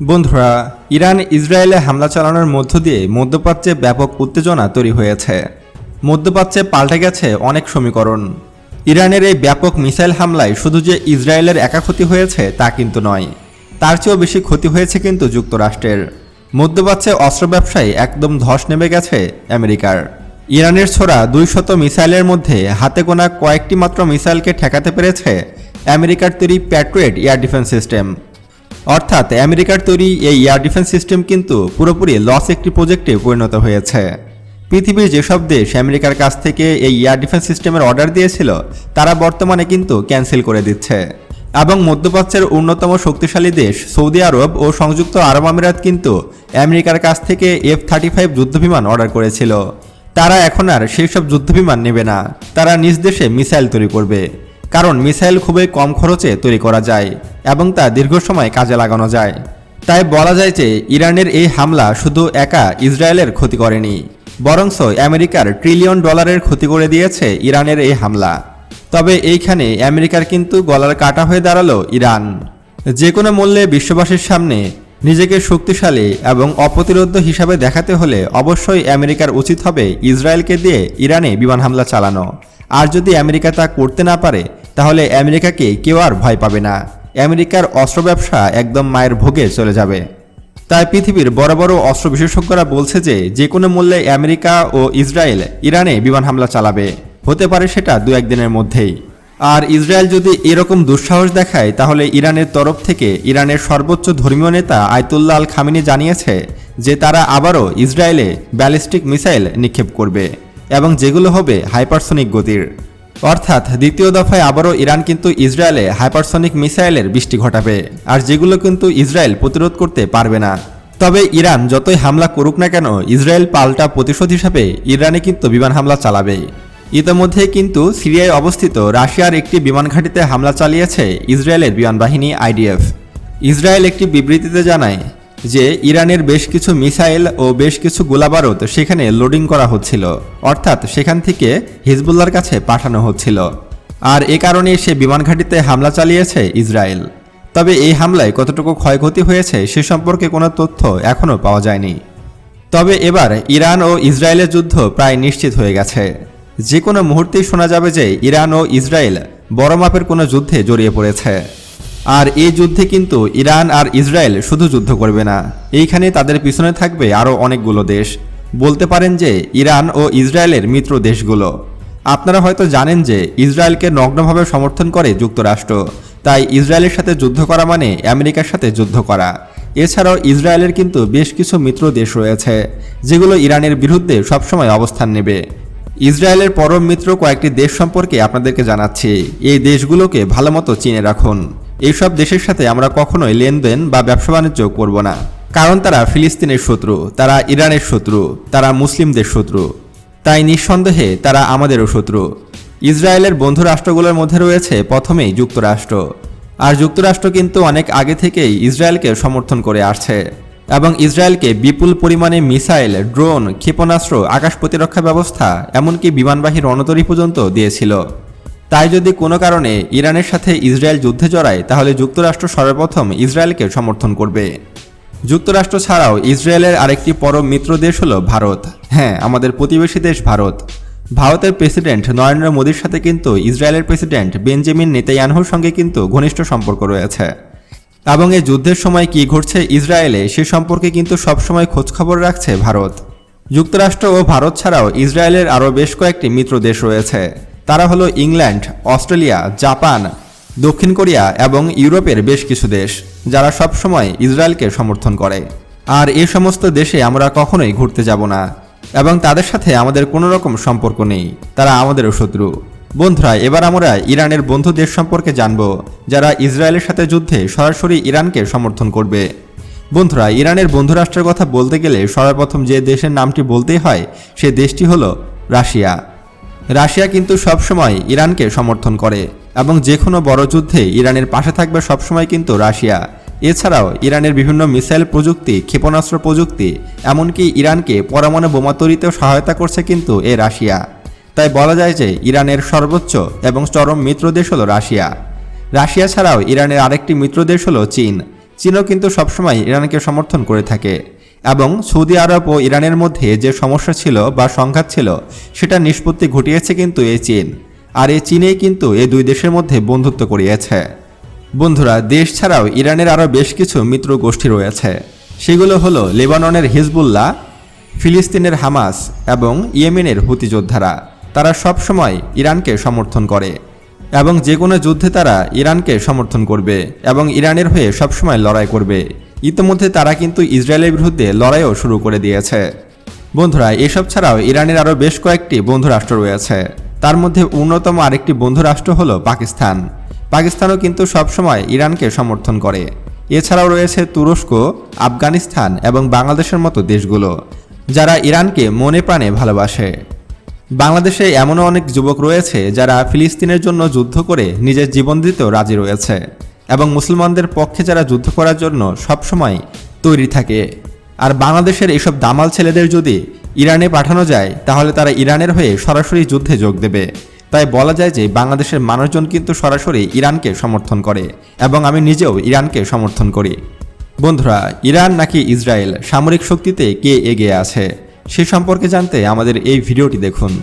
বন্ধুরা, ইরান ইসরায়েলে হামলা চালানোর মধ্য দিয়ে মধ্যপ্রাচ্যে ব্যাপক উত্তেজনা তৈরি হয়েছে। মধ্যপ্রাচ্যে পাল্টে গেছে অনেক সমীকরণ। ইরানের এই ব্যাপক মিসাইল হামলায় শুধু যে ইসরায়েলের একা ক্ষতি হয়েছে তা কিন্তু নয়, তার চেয়েও বেশি ক্ষতি হয়েছে কিন্তু যুক্তরাষ্ট্রের। মধ্যপ্রাচ্যে অস্ত্র ব্যবসায় একদম ধস নেমে গেছে আমেরিকার। ইরানের ছোড়া দুই শত মিসাইলের মধ্যে হাতে গোনা কয়েকটি মাত্র মিসাইলকে ঠেকাতে পেরেছে আমেরিকার তৈরি প্যাট্রিয়েট এয়ার ডিফেন্স সিস্টেম। অর্থাৎ আমেরিকার তৈরি এই এয়ার ডিফেন্স সিস্টেম কিন্তু পুরোপুরি লস একটি প্রজেক্টে পরিণত হয়েছে। পৃথিবীর যেসব দেশ আমেরিকার কাছ থেকে এই এয়ার ডিফেন্স সিস্টেমের অর্ডার দিয়েছিল, তারা বর্তমানে কিন্তু ক্যান্সেল করে দিচ্ছে। এবং মধ্যপ্রাচ্যের অন্যতম শক্তিশালী দেশ সৌদি আরব ও সংযুক্ত আরব আমিরাত কিন্তু আমেরিকার কাছ থেকে এফ থার্টি ফাইভ যুদ্ধবিমান অর্ডার করেছিল। তারা এখন আর সেই সব যুদ্ধবিমান নেবে না। তারা নিজ দেশে মিসাইল তৈরি করবে। কারণ মিসাইল খুবই কম খরচে তৈরি করা যায়। এবং তা দীর্ঘ সময় কাজে লাগানো যায়। তাই বলা যায় যে ইরানের এই হামলা শুধু একা ইসরায়েলের ক্ষতি করেনি, বরংস আমেরিকার ট্রিলিয়ন ডলারের ক্ষতি করে দিয়েছে ইরানের এই হামলা। তবে এইখানে আমেরিকার কিন্তু গলার কাটা হয়ে দাঁড়াল ইরান। যে কোনো মূল্যে বিশ্ববাসীর সামনে নিজেকে শক্তিশালী এবং অপ্রতিরোধ হিসাবে দেখাতে হলে অবশ্যই আমেরিকার উচিত হবে ইসরায়েলকে দিয়ে ইরানে বিমান হামলা চালানো। আর যদি আমেরিকা তা করতে না পারে, তাহলে আমেরিকাকে কেউ আর ভয় পাবে না। আমেরিকার অস্ত্র ব্যবসা একদম মায়ের ভোগে চলে যাবে। তাই পৃথিবীর বড় বড় অস্ত্র বিশেষজ্ঞরা বলছে যে যে কোনো মূল্যে আমেরিকা ও ইসরায়েল ইরানে বিমান হামলা চালাবে। হতে পারে সেটা দু একদিনের মধ্যেই। আর ইসরায়েল যদি এরকম দুঃসাহস দেখায়, তাহলে ইরানের তরফ থেকে ইরানের সর্বোচ্চ ধর্মীয় নেতা আয়তুল্লাহ আল খামিনি জানিয়েছে যে, তারা আবারও ইসরায়েলে ব্যালিস্টিক মিসাইল নিক্ষেপ করবে এবং যেগুলো হবে হাইপারসনিক গতির। অর্থাৎ দ্বিতীয় দফায় আবারও ইরান কিন্তু ইসরায়েলে হাইপারসনিক মিসাইলের বৃষ্টি ঘটাবে, আর যেগুলো কিন্তু ইসরায়েল প্রতিরোধ করতে পারবে না। তবে ইরান যতই হামলা করুক না কেন, ইসরায়েল পাল্টা প্রতিশোধ হিসাবে ইরানে কিন্তু বিমান হামলা চালাবে। ইতোমধ্যে কিন্তু সিরিয়ায় অবস্থিত রাশিয়ার একটি বিমান ঘাঁটিতে হামলা চালিয়েছে ইসরায়েলের বিমান বাহিনী আইডিএফ। ইসরায়েল একটি বিবৃতিতে জানায় যে ইরানের বেশ কিছু মিসাইল ও বেশ কিছু গোলাবারুদ সেখানে লোডিং করা হচ্ছিল, অর্থাৎ সেখান থেকে হিজবুল্লার কাছে পাঠানো হচ্ছিল। আর এ কারণে সে বিমান ঘাঁটিতে হামলা চালিয়েছে ইসরায়েল। তবে এই হামলায় কতটুকু ক্ষয়ক্ষতি হয়েছে সে সম্পর্কে কোনো তথ্য এখনও পাওয়া যায়নি। তবে এবার ইরান ও ইসরায়েলের যুদ্ধ প্রায় নিশ্চিত হয়ে গেছে। যে কোনো মুহূর্তেই শোনা যাবে যে ইরান ও ইসরায়েল বড় মাপের কোনো যুদ্ধে জড়িয়ে পড়েছে। আর এই যুদ্ধে কিন্তু ইরান আর ইসরায়েল শুধু যুদ্ধ করবে না। এইখানে তাদের পিছনে থাকবে আরও অনেকগুলো দেশ। বলতে পারেন যে, ইরান ও ইসরায়েলের মিত্র দেশগুলো। আপনারা হয়তো জানেন যে, ইসরায়েলকে নগ্নভাবে সমর্থন করে যুক্তরাষ্ট্র। তাই ইসরায়েলের সাথে যুদ্ধ করা মানে আমেরিকার সাথে যুদ্ধ করা। এছাড়াও ইসরায়েলের কিন্তু বেশ কিছু মিত্র দেশ রয়েছে, যেগুলো ইরানের বিরুদ্ধে সবসময় অবস্থান নেবে। ইসরায়েলের পরম মিত্র কয়েকটি দেশ সম্পর্কে আপনাদেরকে জানাচ্ছি। এই দেশগুলোকে ভালোমতো চিনে রাখুন। এইসব দেশের সাথে আমরা কখনোই লেনদেন বা ব্যবসা বাণিজ্য করব না। কারণ তারা ফিলিস্তিনের শত্রু, তারা ইরানের শত্রু, তারা মুসলিমদের শত্রু। তাই নিঃসন্দেহে তারা আমাদেরও শত্রু। ইসরায়েলের বন্ধু রাষ্ট্রগুলোর মধ্যে রয়েছে প্রথমেই যুক্তরাষ্ট্র। আর যুক্তরাষ্ট্র কিন্তু অনেক আগে থেকেই ইসরায়েলকে সমর্থন করে আসছে। এবং ইসরায়েলকে বিপুল পরিমাণে মিসাইল, ড্রোন, ক্ষেপণাস্ত্র, আকাশ প্রতিরক্ষা ব্যবস্থা, এমনকি বিমানবাহী রণতরী পর্যন্ত দিয়েছিল। তাই যদি কোনো কারণে ইরানের সাথে ইসরায়েল যুদ্ধে জড়ায়, তাহলে যুক্তরাষ্ট্র সর্বপ্রথম ইসরায়েলকে সমর্থন করবে। যুক্তরাষ্ট্র ছাড়াও ইসরায়েলের আরেকটি পরম মিত্র দেশ হলো ভারত। হ্যাঁ আমাদের প্রতিবেশী দেশ ভারত। ভারতের প্রেসিডেন্ট নরেন্দ্র মোদীর সাথে কিন্তু ইসরায়েলের প্রেসিডেন্ট বেঞ্জামিন নেতায়ানহুর সঙ্গে কিন্তু ঘনিষ্ঠ সম্পর্ক রয়েছে। এবং এই যুদ্ধের সময় কি ঘটছে ইসরায়েলে, সে সম্পর্কে কিন্তু সবসময় খোঁজখবর রাখছে ভারত। যুক্তরাষ্ট্র ও ভারত ছাড়াও ইসরায়েলের আরও বেশ কয়েকটি মিত্র দেশ রয়েছে। তারা হলো ইংল্যান্ড, অস্ট্রেলিয়া, জাপান, দক্ষিণ কোরিয়া এবং ইউরোপের বেশ কিছু দেশ, যারা সবসময় ইসরায়েলকে সমর্থন করে। আর এই সমস্ত দেশে আমরা কখনোই ঘুরতে যাব না এবং তাদের সাথে আমাদের কোনো রকম সম্পর্ক নেই। তারা আমাদেরও শত্রু। বন্ধুরা, এবার আমরা ইরানের বন্ধু দেশ সম্পর্কে জানব, যারা ইসরায়েলের সাথে যুদ্ধে সরাসরি ইরানকে সমর্থন করবে। বন্ধুরা, ইরানের বন্ধুরাষ্ট্রের কথা বলতে গেলে সর্বপ্রথম যে দেশের নামটি বলতেই হয়, সে দেশটি হলো রাশিয়া। রাশিয়া কিন্তু সবসময় ইরানকে সমর্থন করে এবং যে কোনো বড় যুদ্ধে ইরানের পাশে থাকবে সবসময় কিন্তু রাশিয়া। এছাড়াও ইরানের বিভিন্ন মিসাইল প্রযুক্তি, ক্ষেপণাস্ত্র প্রযুক্তি, এমনকি ইরানকে পরমাণু বোমা তৈরিতেও সহায়তা করছে কিন্তু এ রাশিয়া। তাই বলা যায় যে ইরানের সর্বোচ্চ এবং চরম মিত্র দেশ হলো রাশিয়া। রাশিয়া ছাড়াও ইরানের আরেকটি মিত্র দেশ হলো চীন। চীনও কিন্তু সবসময় ইরানকে সমর্থন করে থাকে। এবং সৌদি আরব ও ইরানের মধ্যে যে সমস্যা ছিল বা সংঘাত ছিল সেটা নিষ্পত্তি ঘটিয়েছে কিন্তু এই চীন। আর এই চীনেই কিন্তু এই দুই দেশের মধ্যে বন্ধুত্ব করিয়েছে। বন্ধুরা, দেশ ছাড়াও ইরানের আরও বেশ কিছু মিত্র গোষ্ঠী রয়েছে। সেগুলো হলো লেবাননের হিজবুল্লাহ, ফিলিস্তিনের হামাস এবং ইয়েমেনের হুতি যোদ্ধারা। তারা সব সময় ইরানকে সমর্থন করে এবং যে কোনো যুদ্ধে তারা ইরানকে সমর্থন করবে এবং ইরানের হয়ে সবসময় লড়াই করবে। ইতিমধ্যে তারা কিন্তু ইসরায়েলের বিরুদ্ধে লড়াইও শুরু করে দিয়েছে। বন্ধুরা, এসব ছাড়াও ইরানের আরও বেশ কয়েকটি বন্ধু রাষ্ট্র রয়েছে। তার মধ্যে অন্যতম আরেকটি বন্ধু রাষ্ট্র হলো পাকিস্তান। পাকিস্তানও কিন্তু সবসময় ইরানকে সমর্থন করে। এছাড়াও রয়েছে তুরস্ক, আফগানিস্তান এবং বাংলাদেশের মতো দেশগুলো, যারা ইরানকে মনে প্রাণে ভালোবাসে। বাংলাদেশে এমনও অনেক যুবক রয়েছে যারা ফিলিস্তিনের জন্য যুদ্ধ করে নিজের জীবন দিতেও রাজি রয়েছে। এবং মুসলমানদের পক্ষে যারা যুদ্ধ করার জন্য সবসময় তৈরি থাকে। আর বাংলাদেশের এইসব দামাল ছেলেদের যদি ইরানে পাঠানো যায়, তাহলে তারা ইরানের হয়ে সরাসরি যুদ্ধে যোগ দেবে। তাই বলা যায় যে বাংলাদেশের মানুষজন কিন্তু সরাসরি ইরানকে সমর্থন করে এবং আমি নিজেও ইরানকে সমর্থন করি। বন্ধুরা, ইরান নাকি ইসরায়েল? সামরিক শক্তিতে কে এগিয়ে আছে? সে সম্পর্কে জানতে আমাদের এই ভিডিওটি দেখুন।